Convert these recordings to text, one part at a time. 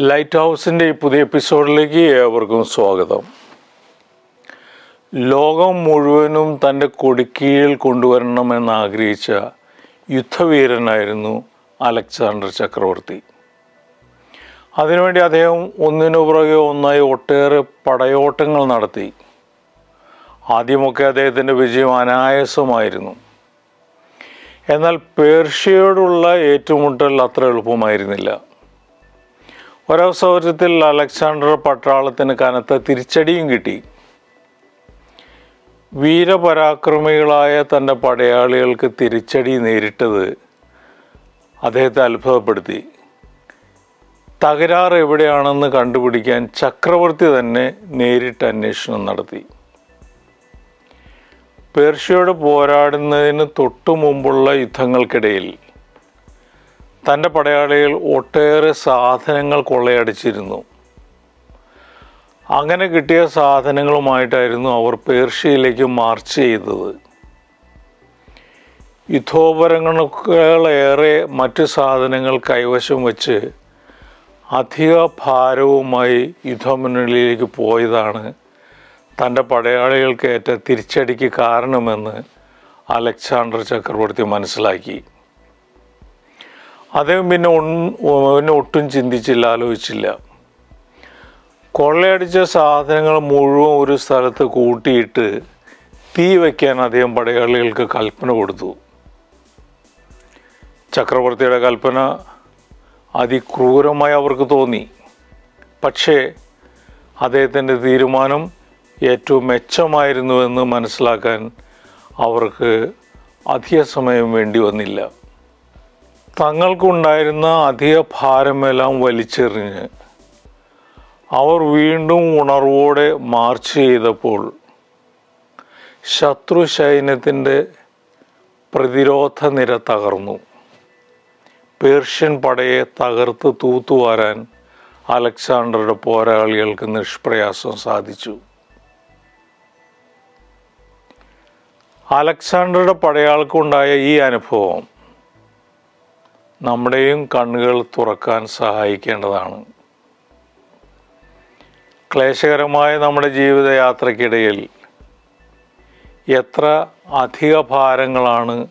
Light ഹൗസിന്റെ ഈ പുതിയ എപ്പിസോഡിലേക്ക് ഏവർക്കും സ്വാഗതം. ലോകം മുഴുവനും തന്റെ കൊടിക്കീഴിൽ കൊണ്ടുവരണമെന്ന് ആഗ്രഹിച്ച യുദ്ധവീരനായിരുന്നു അലക്സാണ്ടർ ചക്രവർത്തി. അതിനുവേണ്ടി അദ്ദേഹം ഒന്നിനു പുറകെ ഒന്നായി ഒട്ടേറെ പടയോട്ടങ്ങൾ നടത്തി. ആദ്യമൊക്കെ അദ്ദേഹത്തിന്റെ വിജയം അനായാസമായിരുന്നു. എന്നാൽ പേർഷ്യയോടുള്ള ഏറ്റുമുട്ടൽ അത്ര എളുപ്പമായിരുന്നില്ല. ഒരവസരത്തിൽ അലക്സാണ്ടർ പട്ടാളത്തിന് കനത്ത തിരിച്ചടിയും കിട്ടി. വീരപരാക്രമികളായ തന്റെ പടയാളികൾക്ക് തിരിച്ചടി നേരിട്ടത് അദ്ദേഹത്തെ അത്ഭുതപ്പെടുത്തി. തകരാറ് എവിടെയാണെന്ന് കണ്ടുപിടിക്കാൻ ചക്രവർത്തി തന്നെ നേരിട്ട് അന്വേഷണം നടത്തി. പേർഷ്യയോട് പോരാടുന്നതിന് തൊട്ടു മുമ്പുള്ള യുദ്ധങ്ങൾക്കിടയിൽ തന്റെ പടയാളികൾ ഒട്ടേറെ സാധനങ്ങൾ കൊള്ളയടിച്ചിരുന്നു. അങ്ങനെ കിട്ടിയ സാധനങ്ങളുമായിട്ടായിരുന്നു അവർ പേർഷ്യയിലേക്ക് മാർച്ച് ചെയ്തത്. യുദ്ധോപകരണങ്ങളേറെ മറ്റു സാധനങ്ങൾ കൈവശം വച്ച് അധിക ഭാരവുമായി യുദ്ധമുന്നണിയിലേക്ക് പോയതാണ് തന്റെ പടയാളികൾക്ക് ഏറ്റ തിരിച്ചടിക്ക് കാരണമെന്ന് അലക്സാണ്ടർ ചക്രവർത്തി മനസ്സിലാക്കി. അദ്ദേഹം പിന്നെ പിന്നെ ഒട്ടും ചിന്തിച്ചില്ല ആലോചിച്ചില്ല. കൊള്ളയടിച്ച സാധനങ്ങൾ മുഴുവൻ ഒരു സ്ഥലത്ത് കൂട്ടിയിട്ട് തീ വയ്ക്കാൻ അദ്ദേഹം പടയാളികൾക്ക് കൽപ്പന കൊടുത്തു. ചക്രവർത്തിയുടെ കൽപ്പന അതിക്രൂരമായി അവർക്ക് തോന്നി. പക്ഷേ അദ്ദേഹത്തിന്റെ തീരുമാനം ഏറ്റവും മെച്ചമായിരുന്നുവെന്ന് മനസ്സിലാക്കാൻ അവർക്ക് അധിക സമയം വേണ്ടി വന്നില്ല. തങ്ങൾക്കുണ്ടായിരുന്ന അധിക ഭാരമെല്ലാം വലിച്ചെറിഞ്ഞ് അവർ വീണ്ടും ഉണർവോടെ മാർച്ച് ചെയ്തപ്പോൾ ശത്രു സൈന്യത്തിന്റെ പ്രതിരോധ നിര തകർന്നു. പേർഷ്യൻ പടയെ തകർത്ത് തൂത്തുവാരാൻ അലക്സാണ്ടറുടെ പോരാളികൾക്ക് നിഷ്പ്രയാസം സാധിച്ചു. അലക്സാണ്ടറുടെ പടയാൾക്കുണ്ടായ ഈ അനുഭവം നമ്മുടെയും കണ്ണുകൾ തുറക്കാൻ സഹായിക്കേണ്ടതാണ്. ക്ലേശകരമായ നമ്മുടെ ജീവിതയാത്രയ്ക്കിടയിൽ എത്ര അധിക ഭാരങ്ങളാണ്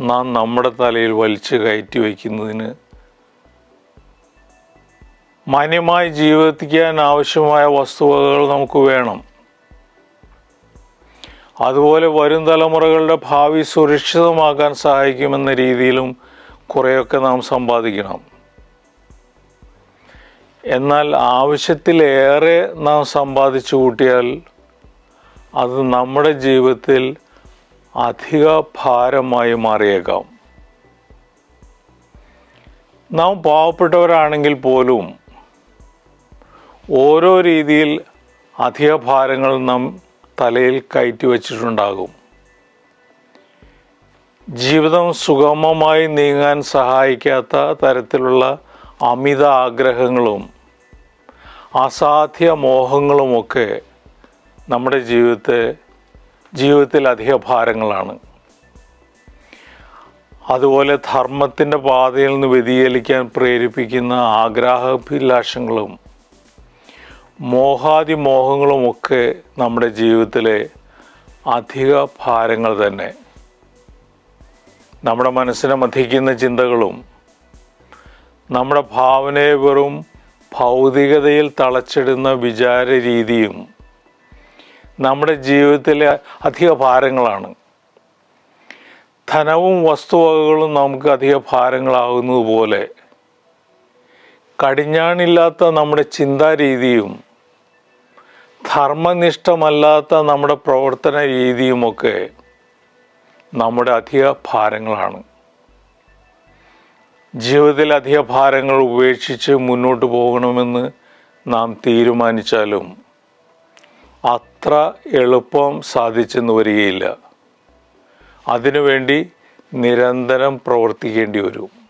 നാം നമ്മുടെ തലയിൽ വലിച്ചു കയറ്റി വയ്ക്കുന്നതിന്. മാന്യമായി ജീവിക്കാൻ ആവശ്യമായ വസ്തുവകകൾ നമുക്ക് വേണം. അതുപോലെ വരും തലമുറകളുടെ ഭാവി സുരക്ഷിതമാക്കാൻ സഹായിക്കുമെന്ന രീതിയിലും കുറേയൊക്കെ നാം സമ്പാദിക്കണം. എന്നാൽ ആവശ്യത്തിലേറെ നാം സമ്പാദിച്ചു കൂട്ടിയാൽ അത് നമ്മുടെ ജീവിതത്തിൽ അധിക ഭാരമായി മാറിയേക്കാം. നാം പാവപ്പെട്ടവരാണെങ്കിൽ പോലും ഓരോ രീതിയിൽ അധിക ഭാരങ്ങൾ നാം തലയിൽ കയറ്റി വച്ചിട്ടുണ്ടാകും. ജീവിതം സുഗമമായി നീങ്ങാൻ സഹായിക്കാത്ത തരത്തിലുള്ള അമിത ആഗ്രഹങ്ങളും അസാധ്യ മോഹങ്ങളുമൊക്കെ നമ്മുടെ ജീവിതത്തെ ജീവിതത്തിൽ അധിക ഭാരങ്ങളാണ്. അതുപോലെ ധർമ്മത്തിന്റെ പാതയിൽ നിന്ന് വ്യതിചലിക്കാൻ പ്രേരിപ്പിക്കുന്ന ആഗ്രഹാഭിലാഷങ്ങളും മോഹാദി മോഹങ്ങളുമൊക്കെ നമ്മുടെ ജീവിതത്തിലെ അധിക ഭാരങ്ങൾ തന്നെ. നമ്മുടെ മനസ്സിനെ മഥിക്കുന്ന ചിന്തകളും നമ്മുടെ ഭാവനയെ വെറും ഭൗതികതയിൽ തളച്ചിടുന്ന വിചാര രീതിയും നമ്മുടെ ജീവിതത്തിലെ അധിക ഭാരങ്ങളാണ്. ധനവും വസ്തുവകകളും നമുക്ക് അധിക ഭാരങ്ങളാകുന്നതുപോലെ കടിഞ്ഞാണില്ലാത്ത നമ്മുടെ ചിന്താരീതിയും ധർമ്മനിഷ്ഠമല്ലാത്ത നമ്മുടെ പ്രവർത്തന രീതിയുമൊക്കെ നമ്മുടെ അധിക ഭാരങ്ങളാണ്. ജീവിതത്തിൽ അധിക ഭാരങ്ങൾ ഉപേക്ഷിച്ച് മുന്നോട്ട് പോകണമെന്ന് നാം തീരുമാനിച്ചാലും അത്ര എളുപ്പം സാധിച്ചെന്ന് വരികയില്ല. അതിനുവേണ്ടി നിരന്തരം പ്രവർത്തിക്കേണ്ടി വരും.